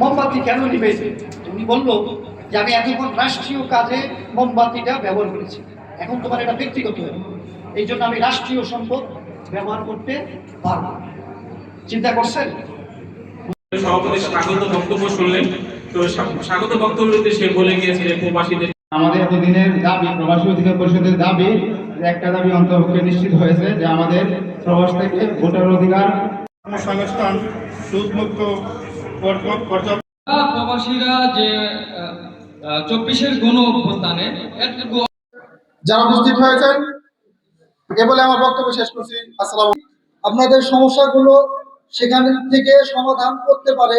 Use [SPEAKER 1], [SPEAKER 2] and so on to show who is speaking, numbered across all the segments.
[SPEAKER 1] মোমবাতি কেন নিবেছে? উনি বলল যে আমি এতক্ষণ রাষ্ট্রীয় কাজে মোমবাতিটা ব্যবহার করেছি। এখন তোমার এটা ব্যক্তিগত হয়ে এই জন্য আমি রাষ্ট্রীয় সম্পদ ব্যবহার করতে পারব। চিন্তা করছেন?
[SPEAKER 2] সভাপতি স্বাগত বক্তব্য শুনলেন। তো স্বাগত বক্তব্যতে সে বলে গিয়েছিলেন প্রবাসীদের
[SPEAKER 3] আমাদের এতদিনের দাবি প্রবাসী অধিকার পরিষদের দাবি একটা দাবি অন্তর্ভুক্ত নিশ্চিত হয়েছে যে আমাদের প্রবাস থেকে ভোটার অধিকার
[SPEAKER 4] সংস্থান সুদমুক্ত যারা উপস্থিত হয়েছেন, এ বলে আমার বক্তব্য শেষ করছি। আসসালাম আপনাদের সমস্যাগুলো সেখান থেকে সমাধান করতে পারে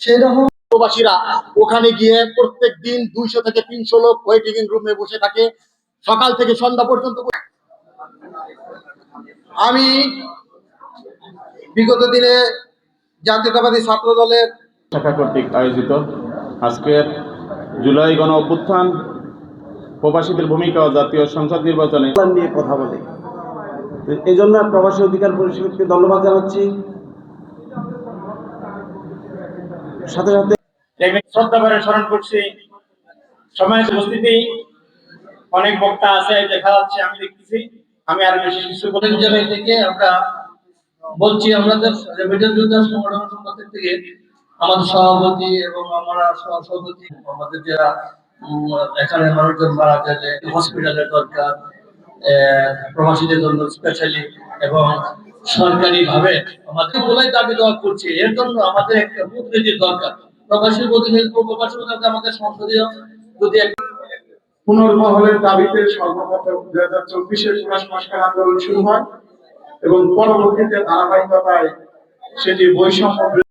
[SPEAKER 4] সেই রকম প্রবাসীরা ওখানে গিয়ে প্রত্যেক দিন দুইশো থেকে তিনশো লোক ওয়েটিং রুমে বসে থাকে, সকাল থেকে সন্ধ্যা পর্যন্ত আমি বিগত দিনে জাতীয়তাবাদী ছাত্র দলের
[SPEAKER 5] শাখা কর্তৃক আয়োজিত আজকের জুলাই গণ অভ্যুত্থান প্রবাসীদের ভূমিকা ও জাতীয় সংসদ নির্বাচনে
[SPEAKER 6] নিয়ে কথা বলে। এই জন্য প্রবাসী অধিকার পরিষদকে ধন্যবাদ জানাচ্ছি। সাথে সাথে
[SPEAKER 7] শ্রদ্ধা করে স্মরণ করছি সময়ের উপস্থিতি অনেক বক্তা আছে দেখা যাচ্ছে আমি দেখতেছি আমি আর বেশি কিছু বলে
[SPEAKER 1] জায়গায় থেকে আমরা বলছি আমাদের রেমিডেন্ট যোদ্ধা সংগঠন থেকে আমাদের সভাপতি এবং আমরা সভাপতি আমাদের যারা এখানে মানুষজন মারা যে হসপিটালের দরকার প্রবাসীদের জন্য স্পেশালি এবং সরকারি ভাবে আমাদের বলাই দাবি দেওয়া করছি, এর জন্য আমাদের একটা প্রতিনিধির দরকার। প্রবাসী প্রতিনিধি প্রবাসী আমাদের সংসদীয় যদি একটা
[SPEAKER 4] পুনর্বহলের দাবিতে সর্বপ্রথম দুই হাজার চব্বিশে পুরা সংস্কার আন্দোলন শুরু হয় এবং পরবর্তীতে ধারাবাহিকতায় সেটি বৈষম্য